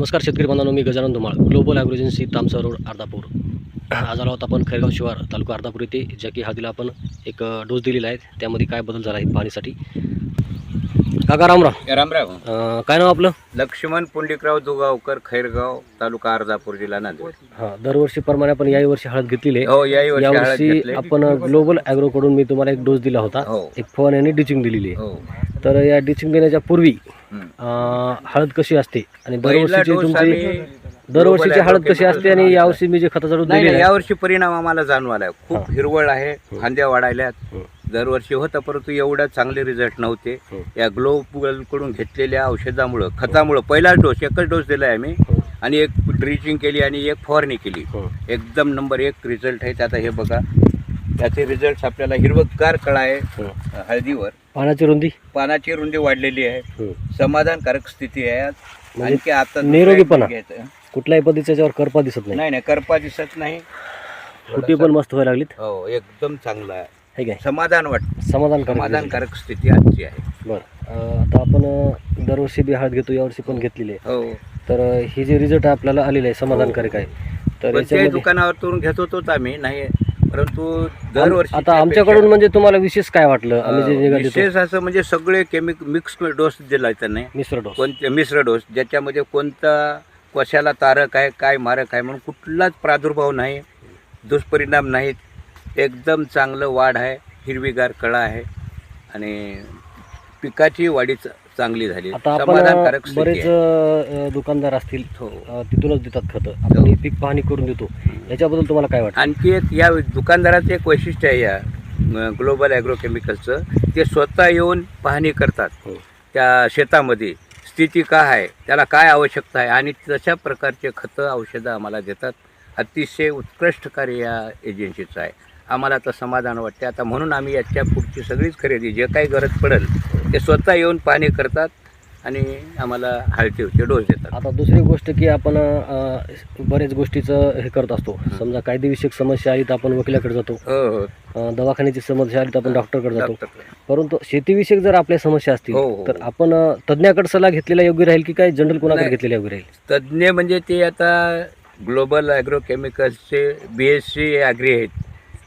नमस्कार शेतकरी बांधवांनो मी Gajanan Dhumal. Global agro agency Tamsa road Ardhapur. आज आलो आहोत आपण खैरगाव शिवार तालुका अर्धापूर येथे ज्या की हळदीला आपण एक डोस दिलेला आहे. त्यामध्ये काय बदल झाला आहे पाहणीसाठी काका रामराव अ, काय नाव आपलं? लक्ष्मण पुंडिकराव दुगावकर खैरगाव तालुका अर्धापूर जिल्हा नांदेड. हां दरवर्षीप्रमाणे आपण याही वर्षी हळद घेतलेली आहे. हो याही वर्षी हळद यावर्षी घेतली. आपण ग्लोबल ॲग्रोकडून मी तुम्हाला एक डोस दिला होता. हो. एक फवारणी आणि डिचिंग दिलेली आहे. हो. तर या डिचिंग देण्याच्या पूर्वी. अ, हळद कशी असते आणि पहिला दरवर्षीची डोस तुमची आम्ही दरवर्षीची हळद कशी असते आणि यावर्षी मी जे खताचा डोस नाही दिलेला नाही आहे यावर्षी परिणाम आम्हाला जाणवाला हा. खूप हिरवळ आहे फांद्या वाढायल्यात हं. दरवर्षी होतं परंतु एवढं चांगले रिझल्ट नव्हते हं. या ग्लोबलकडून घेतलेल्या औषधामुळं खतामुळं पहिलाच डोस एकच डोस दिलाय आम्ही हं. आणि एक ड्रिचिंग केली आणि एक फवारणी केली हं. एकदम नंबर एक रिझल्ट आहे आता हे बघा त्याचे रिझल्ट आपल्याला हिरवगार कळा आहे हं. हळदीवर पानाची रुंदी? पानाची रुंदी वाढलेली आहे. हं. समाधानकारक स्थिती आहे. म्हणजे आणखी आता निरोगीपणा. कुठल्याही पद्धतीच्या याच्यावर करपा दिसत नाही. नाही नाही करपा दिसत नाही. फुटी पण मस्त व्हायला लागलीत. हो एकदम चांगला आहे. हे काय? समाधान वाट समाधान समाधानकारक स्थिती आजची आहे. बरं. आता आपण दरवर्षी बी हळद घेतो यावर्षी पण घेतलेली आहे. हो. तर ही जे रिझल्ट आपल्याला आलेले आहे समाधानकारक आहे. तर दुकानावरून घेत होतोच आम्ही. नाही परंतु दरवर्षी आता आमच्याकडून म्हणजे तुम्हाला विशेष काय वाटलं? आम्ही जे निघाले विशेष असं म्हणजे सगळे केमिक मिक्स डोस दिला त्यांनी. मिश्र डोस कोणते मिश्र डोस ज्याच्यामध्ये कोणता कशाला तारक आहे काय मारक आहे म्हणून कुठलाच प्रादुर्भाव नाही दुष्परिणाम नाहीत. एकदम चांगलं वाढ आहे हिरवीगार कळा आहे. आणि पिकाची वाढी च- चांगली झाली. आता आपण समाधानकारक स्थिती बरेच आहे. अं, दुकानदार असतील हो. अं, तिथूनच देतात खतं. आपण ही. पीक पाहणी करून देतो. याच्याबद्दल तुम्हाला काय वाटतं? आणखी एक या दुकानदाराचं एक वैशिष्ट्य आहे या ग्लोबल ॲग्रोकेमिकलचं ते स्वतः येऊन पाहणी करतात. हो. त्या शेतामध्ये स्थिती काय आहे त्याला काय आवश्यकता आहे आणि तशा प्रकारचे खतं औषधं आम्हाला देतात. अतिशय उत्कृष्ट कार्य या एजन्सीचं आहे. आम्हाला तर समाधान वाटते आता म्हणून आम्ही याच्या पुढची सगळीच खरेदी जे काही गरज पडेल ते स्वतः येऊन पाहणी करतात आणि आम्हाला हळदीचे डोस देतात. आता दुसरी गोष्ट की आपण अं, बरेच गोष्टीचं हे करत असतो. समजा कायदेविषयक समस्या आली तर आपण वकिलाकडे जातो. हो हो. अं, दवाखान्याची समस्या आली तर आपण डॉक्टरकडे जातो. डॉक्टर. परंतु शेतीविषयक जर आपल्या समस्या असतील हो, हो. तर आपण अं, तज्ज्ञाकडे सल्ला घेतलेला योग्य राहील की काय जनरल कोणाकडे नाही. घेतलेला योग्य राहील? तज्ज्ञ म्हणजे ते आता ग्लोबल ॲग्रोकेमिकल्सचे बी एस सी ॲग्री आहेत.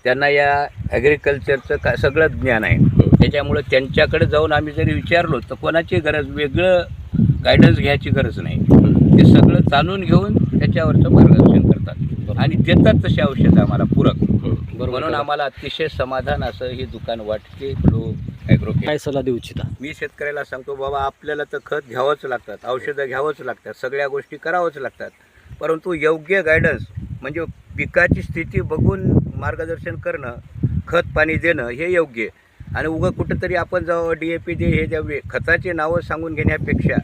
त्यांना या ॲग्रिकल्चरचं का सगळं ज्ञान आहे. त्याच्यामुळं त्यांच्याकडे जाऊन आम्ही जरी विचारलो तर कोणाची गरज वेगळं गायडन्स घ्यायची गरज नाही. ते सगळं जाणून घेऊन त्याच्यावरचं मार्गदर्शन करतात. आणि देतात तशी औषधं आम्हाला पूरक. म्हणून आम्हाला अतिशय समाधान असं हे दुकान वाटते ॲग्रोकेमिकल काय सल्ला देऊ इच्छिता? मी शेतकऱ्याला सांगतो बाबा आपल्याला तर खत घ्यावंच लागतात औषधं घ्यावंच लागतात सगळ्या गोष्टी करावंच लागतात. परंतु योग्य गायडन्स म्हणजे पिकाची स्थिती बघून मार्गदर्शन करणं खत पाणी देणं हे योग्य आहे. आणि उगं कुठंतरी आपण जावं डी ए पी दे हे द्यावे खताचे नावं सांगून घेण्यापेक्षा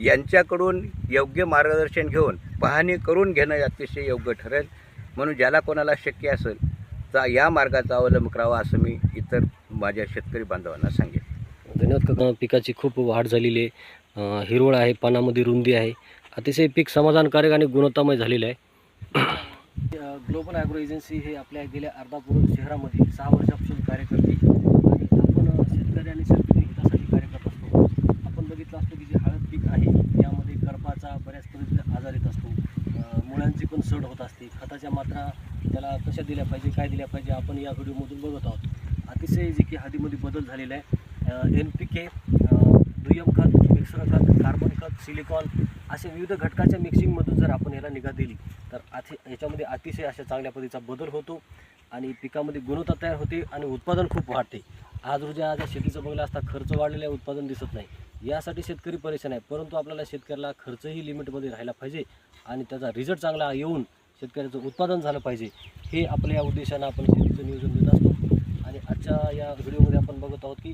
यांच्याकडून योग्य मार्गदर्शन घेऊन पाहणी करून घेणं अतिशय योग्य ठरेल. म्हणून ज्याला कोणाला शक्य असेल तर या मार्गाचा अवलंब करावा असं मी इतर माझ्या शेतकरी बांधवांना सांगेन. धन्यवाद काका. पिकाची खूप वाढ झालेली आहे. हिरवळ आहे पानामध्ये रुंदी आहे. अतिशय पीक समाधानकारक आणि गुणवत्तामय झालेलं आहे. ग्लोबल ॲग्रो एजन्सी हे आपल्या गेल्या अर्धापूर शहरामध्ये सहा वर्षापासून कार्य करते. आणि आपण शेतकरी आणि शेतकरी हितासाठी कार्य करत असतो. आपण बघितलं असतो की जे हळद पीक आहे यामध्ये करपाचा बऱ्याच पद्धतीचा आजार येत असतो. मुळांची पण सड होत असते. खताच्या मात्रा त्याला कशा दिल्या पाहिजे काय दिल्या पाहिजे आपण या व्हिडिओमधून बघत आहोत. अतिशय जे की हळदीमध्ये बदल झालेला आहे. एन पी के दुय्यम खत मिश्र खत कार्बन खत सिलिकॉन अशा विविध घटकाच्या मिक्सिंगमधून जर आपण याला निगा दिली तर अति याच्यामध्ये अतिशय अशा चांगल्या पद्धतीचा बदल होतो आणि पिकामध्ये गुणवत्ता तयार होते आणि उत्पादन खूप वाढते. आज रोजी आज शेतीचं बघलं असता खर्च वाढलेला आहे उत्पादन दिसत नाही. यासाठी शेतकरी परेशान आहे परंतु आपल्याला शेतकऱ्याला खर्चही लिमिटमध्ये राहायला पाहिजे आणि त्याचा रिझल्ट चांगला येऊन शेतकऱ्याचं उत्पादन झालं पाहिजे. हे आपल्या या उद्देशानं आपण शेतीचं नियोजन देत असतो. आणि आजच्या या व्हिडिओमध्ये आपण बघत आहोत की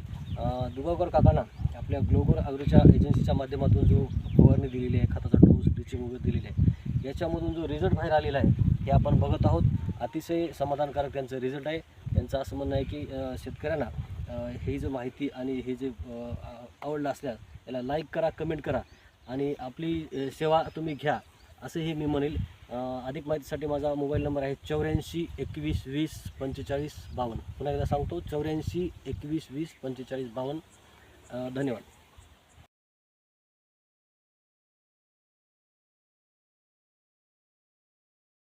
दुगावकर काकांना आपल्या ग्लोबल अग्रीच्या एजन्सीच्या माध्यमातून जो फवारणी दिलेली आहे खताचा डोस ब्लिचिंग वगैरे दिलेली आहे याच्यामधून जो रिझल्ट बाहेर आलेला आहे हे आपण बघत आहोत. अतिशय समाधानकारक त्यांचं रिझल्ट आहे. त्यांचं असं म्हणणं आहे की शेतकऱ्यांना हे जे माहिती आणि हे जे आवडलं असल्यास याला लाईक करा कमेंट करा आणि आपली सेवा तुम्ही घ्या असंही मी म्हणेल. अधिक माहितीसाठी माझा मोबाईल नंबर आहे चौऱ्याऐंशी एकवीस वीस पंचेचाळीस बावन्न. पुन्हा एकदा सांगतो चौऱ्याऐंशी एकवीस वीस पंचेचाळीस बावन्न. धन्यवाद.